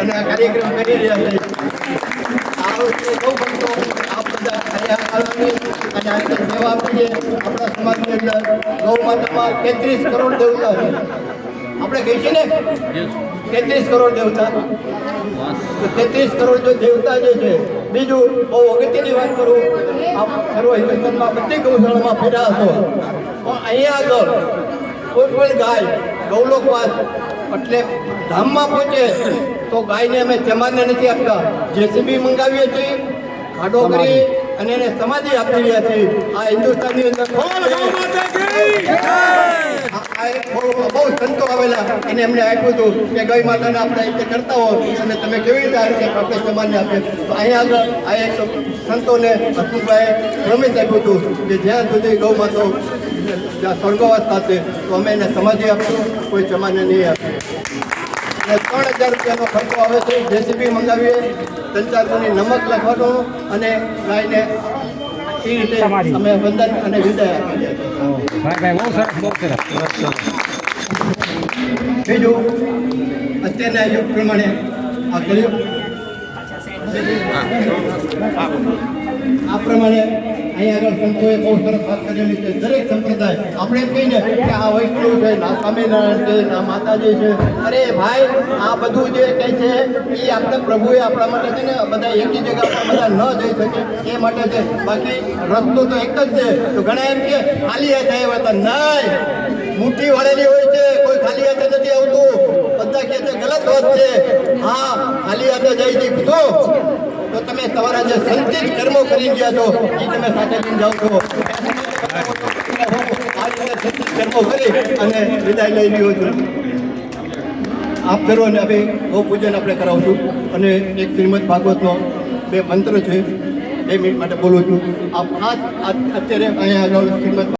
અને આ કાર્યક્રમ કરી રહ્યા છે. આ વખતે સૌ ભક્તો આ બધા આવવાની અને આ રીતે સેવા આપીએ આપણા સમાજની અંદર ગૌ માતામાં તેત્રીસ કરોડ દેવતા આપણે કહી છીએ ને, તેત્રીસ કરોડ દેવતા. તેત્રીસ કરોડ જો દેવતા જે છે, બીજું બહુ અગત્યની વાત કરું, આપ સર્વ હિન્દુસ્તાનમાં બધી ગૌશાળામાં ફેરા હતો પણ અહીંયા આગળ કોઈ પણ ગાય ગૌલોકવાસ એટલે ધામમાં પહોંચે તો ગાયને અમે ચમારને નથી આપતા. જેસીબી મંગાવીએ છીએ ખાડો કરી અને એને સમાધિ આપી રહ્યા છીએ. આ હિન્દુસ્તાનની અંદર બહુ સંતો આવેલા. અને એમને આપ્યું હતું કે ગઈ માતાને આપણે રીતે કરતા હો અને તમે કેવી રીતે આ રીતે આપણે સમાજને આપીએ? તો અહીંયા આગળ આ એક સંતોને હસમુખભાઈએ પ્રમિસ આપ્યું હતું કે જ્યાં સુધી ગૌ માતો સ્વર્ગવાસ થશે તો અમે એને સમાધિ આપશું કોઈ જમાને નહીં આપીએ અને ત્રણ હજાર રૂપિયાનો ખર્ચો આવે છે જેસીબી મંગાવીએ ત્રણ ચાર ગુણી નમક લખવાનું અને ગાયને એ રીતે અમે વંદન અને વિદાય આપીએ બીજું અત્યારના યુગ પ્રમાણે આ કર્યું? આ પ્રમાણે અહીંયા આગળ સંતોએ બહુ સરસ વાત કરેલી છે દરેક સંપ્રદાય, આપણે કહીને કે આ વૈષ્ણવ છે, આ સ્વામિનારાયણ છે ના માતાજી છે. અરે ભાઈ, આ બધું જે કહે છે એ આપણે પ્રભુએ આપણા માટે છે ને બધા એકી જગ્યા બધા ન જઈ શકે. એ માટે છે. બાકી રસ્તો તો એક જ છે. તો ઘણા એમ કે ખાલી હાથે આવ્યા હતા નહીં. મુઠ્ઠી વળેલી હોય છે કોઈ ખાલી હાથે નથી આવતું બધા કહે છે. હા, ખાલી હાથે જઈ દીધું તો તમે તમારા જે સંચિત કર્મો કરી ગયા છો, એ તમે સાથે લઈને જાઓ છો. કર્મો કરી અને વિદાય લઈ લ્યો છું. આપ કરો અને હવે પૂજન આપણે કરાવશું. અને એક શ્રીમદ ભાગવતનો બે મંત્ર છે, બે મિનિટ માટે બોલું છું. આપ આ અત્યારે અહીંયા આગળ શ્રીમદ